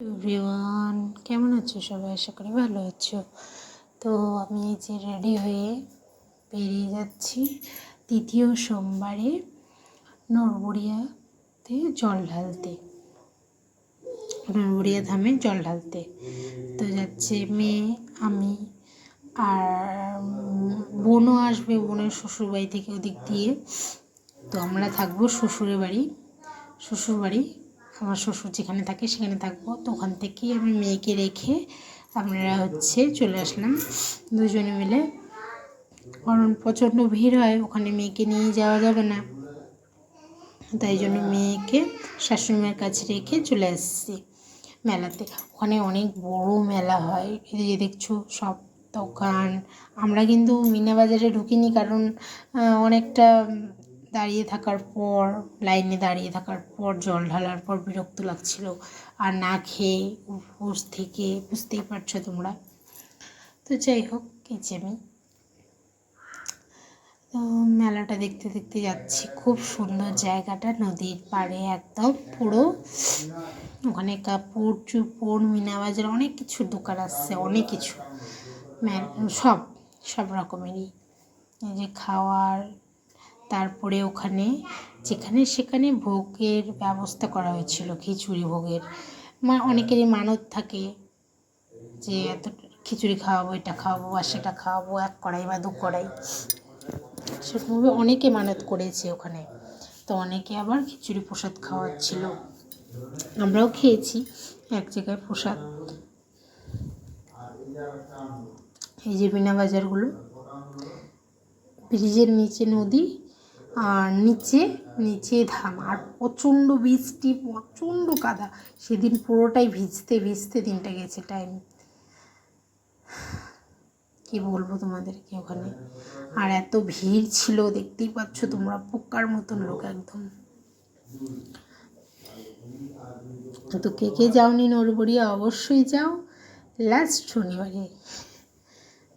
Everyone, কেমন আছো সবাই? আশা করি ভালো আছো। তো আমি এই যে রেডি হয়ে বেরিয়ে যাচ্ছি তৃতীয় সোমবারে নরবড়িয়াতে জল ঢালতে। নরবড়িয়া ধামে জল ঢালতে। তো যাচ্ছে মেয়ে, আমি আর বোনও আসবে, বোনের শ্বশুরবাড়ি থেকে ওদিক দিয়ে। তো আমরা থাকব শ্বশুরের বাড়ি শ্বশুর বাড়ি আমার শ্বশুর যেখানে থাকে সেখানে থাকব। তো ওখান থেকেই আমি মেয়েকে রেখে আমরা হচ্ছে চলে আসলাম দুজনে মিলে। কারণ প্রচণ্ড ভিড় হয়, ওখানে মেয়েকে নিয়ে যাওয়া যাবে না। তাই জন্য মেয়েকে শাশুড়ি মায়ের কাছে রেখে চলে আসছি মেলাতে। ওখানে অনেক বড় মেলা হয়, এই যে দেখছ সব দোকান। আমরা কিন্তু মিনা বাজারে ঢুকিনি কারণ অনেকটা দাঁড়িয়ে থাকার পর, লাইনে দাঁড়িয়ে থাকার পর, জল ঢালার পর বিরক্ত লাগছিল। আর না খেয়ে উপোস থেকে বুঝতেই পারছ তোমরা। তো যাই হোক এই আমি। তো মেলাটা দেখতে দেখতে যাচ্ছি। খুব সুন্দর জায়গাটা, নদীর পাড়ে একদম পুরো। ওখানে কাপড় চুপড় মিনা বাজার অনেক কিছু দোকান আসছে অনেক কিছু। সব সব রকমেরই। এই যে খাওয়ার তারপরে ওখানে যেখানে সেখানে ভোগের ব্যবস্থা করা হয়েছিল, খিচুড়ি ভোগের। মা, অনেকেরই মানত থাকে যে এত খিচুড়ি খাওয়াবো, এটা খাওয়াবো, আর সেটা খাওয়াবো, এক কড়াই বা দু কড়াই। সেরকমভাবে অনেকে মানত করেছে ওখানে। তো অনেকে আবার খিচুড়ি প্রসাদ খাওয়াচ্ছিল। আমরাও খেয়েছি এক জায়গায় প্রসাদ। এই যে বিনা বাজারগুলো ব্রিজের নিচে নদী আর নিচে নিচে ধাম আর প্রচণ্ড বৃষ্টি, প্রচণ্ড কাদা। সেদিন পুরোটাই ভিজতে ভিজতে দিনটা গেছে টাইম কি বলব তোমাদেরকে ওখানে? আর এত ভিড় ছিল, দেখতেই পাচ্ছ তোমরা পোকার মতন লোক একদম। তো কে কে যাওনি নরবরিয়া, অবশ্যই যাও। লাস্ট শনিবারে।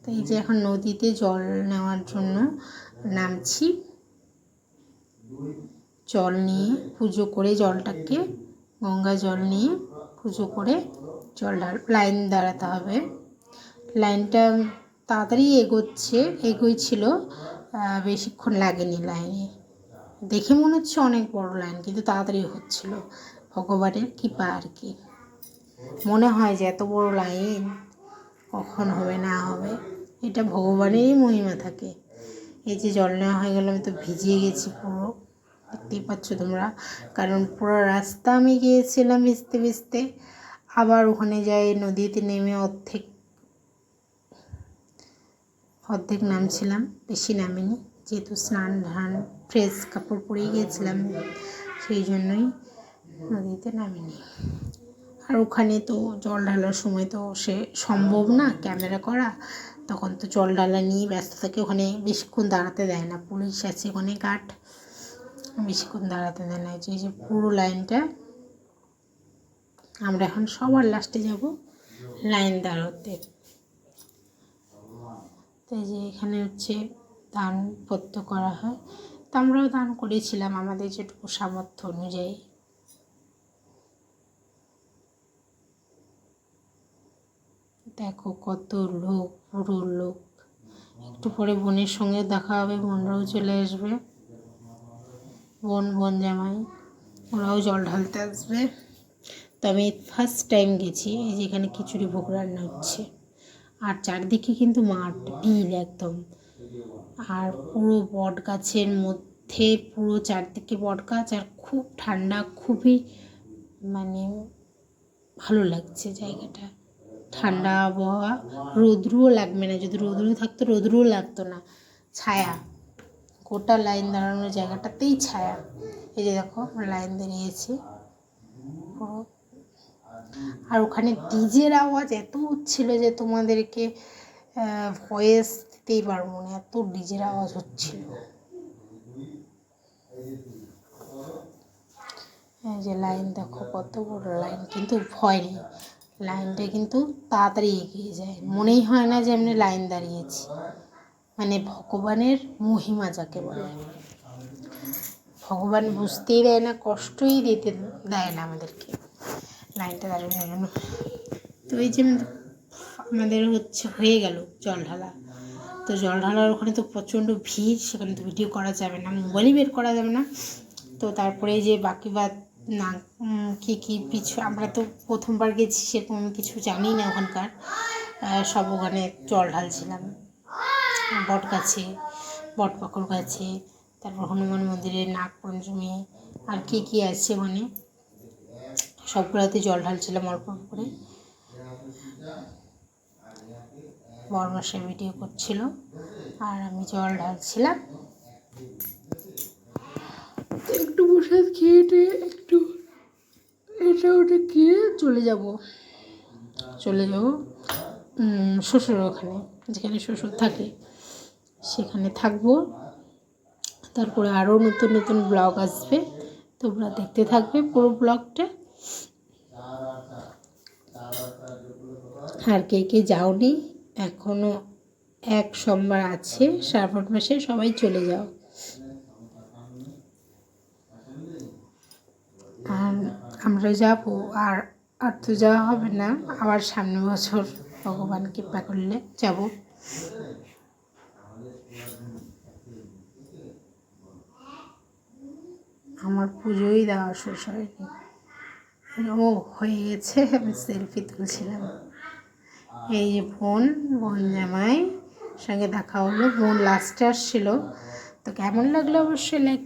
তো এই যে এখন নদীতে জল নেওয়ার জন্য নামছি। জল নিয়ে পুজো করে জলটাকে, গঙ্গা জল নিয়ে পুজো করে জল লাইন দাঁড়াতে হবে। লাইনটা তাড়াতাড়ি এগোচ্ছে, এগোইছিল বেশিক্ষণ লাগেনি লাইনে। দেখে মনে হচ্ছে অনেক বড় লাইন, কিন্তু তাড়াতাড়ি হচ্ছিল। ভগবানের কৃপা আর কি। মনে হয় যে এত বড় লাইন কখন হবে, না হবে, এটা ভগবানেরই মহিমা থাকে। এই যে জল নেওয়া হয়ে গেল, আমি তো ভিজিয়ে গেছি পুরো। দেখতেই পাচ্ছ তোমরা। কারণ পুরো রাস্তা আমি গিয়েছিলাম ভিজতে ভিজতে। আবার ওখানে যাই, নদীতে নেমে অর্ধেক অর্ধেক নামছিলাম, বেশি নামিনি। যেহেতু স্নান ধান, ফ্রেশ কাপড় পরেই গিয়েছিলাম, সেই জন্যই নদীতে নামিনি। আর ওখানে তো জল ঢালার সময় তো সে সম্ভব না, ক্যামেরা করা। তখন তো জল ডালা নিয়ে ব্যস্ত থাকে, ওখানে বেশিক্ষণ দাঁড়াতে দেয় না। পুলিশ আছে ওখানে গার্ড বেশিক্ষণ দাঁড়াতে দেয় না। এই যে- পুরো লাইনটা আমরা এখন সবার লাস্টে যাব, লাইন দাঁড়াতে। তো এই যে এখানে হচ্ছে দান পত্র করা হয়। তো আমরাও দান করেছিলাম, আমাদের যেটুকু সামর্থ্য অনুযায়ী। দেখো কত লোক, পুরো লোক। একটু পরে বোনের সঙ্গে দেখা হবে, বোনরাও চলে আসবে। বোন বোন জামাই, ওরাও জল ঢালতে আসবে। তো আমি ফার্স্ট টাইম গেছি, এই যে এখানে খিচুড়ি ভোগ রান্না হচ্ছে। আর চারদিকে কিন্তু মাঠ, বিল একদম। আর পুরো বট গাছের মধ্যে, পুরো চারদিকে বট গাছ আর খুব ঠান্ডা, খুবই মানে ভালো লাগছে জায়গাটা। ঠান্ডা আবহাওয়া, রোদ্রুও লাগবে না। যদি রোদ্রু থাকতো, রোদ্রুও লাগতো না। ছায়া, গোটা লাইন দাঁড়ানোর জায়গাটাতেই ছায়া। এই যে দেখো লাইন দাঁড়িয়েছি। পুরো। আর ওখানে ডিজের আওয়াজ এত হচ্ছিল যে তোমাদেরকে ভয়েস দিতেই পারব না। এত ডিজের আওয়াজ হচ্ছিল। যে লাইন দেখো, কত বড় লাইন, কিন্তু ভয় নেই। লাইনটা কিন্তু তাড়াতাড়ি এগিয়ে যায়। মনেই হয় না যে এমনি লাইন দাঁড়িয়েছি। মানে ভগবানের মহিমা যাকে বলে। ভগবান বুঝতেই দেয় না, কষ্টই দিতে দেয় না আমাদেরকে। লাইনটা দাঁড়িয়ে গেল তো এই যে আমাদের হচ্ছে হয়ে গেল জল ঢালা। তো জল ঢালার ওখানে তো প্রচণ্ড ভিড়, সেখানে তো ভিডিও করা যাবে না, মোবাইলই বের করা যাবে না। তো তারপরে যে বাকি বাদ না কী কী পিছু, আমরা তো প্রথমবার গেছি সেরকম আমি কিছু জানি না ওখানকার। সব ওখানে জল ঢালছিলাম। বট গাছে বট গাছে, তারপর হনুমান মন্দিরে নাগপঞ্চমী আর কী কী আছে মানে সবগুলোতে জল ঢালছিলাম অল্প অল্প করে বরমাসে ভিডিও করছিল, আর আমি জল ঢালছিলাম। একটু বসে খেয়ে একটু এটা ওটা খেয়ে চলে যাব। চলে যাব শ্বশুর ওখানে, যেখানে শ্বশুর থাকে। সেখানে থাকব। তারপরে আরও নতুন নতুন ব্লগ আসবে। তোমরা দেখতে থাকবে পুরো ব্লগটা। আর কে কে যাওনি এখনও এক সোমবার আছে, শ্রাবণ মাসে সবাই চলে যাও। আমরা যাব, আর আর তো যাওয়া হবে না। আবার সামনে বছর ভগবান কৃপা করলে যাব। আমার পুজোই দেওয়া শেষ হয়নি। ও হয়ে গেছে আমি সেলফি তুলছিলাম। এই যে বোন বোন জামাই, সঙ্গে দেখা হলো। বোন লাস্টে আসছিল। তো কেমন লাগল অবশ্যই লাইক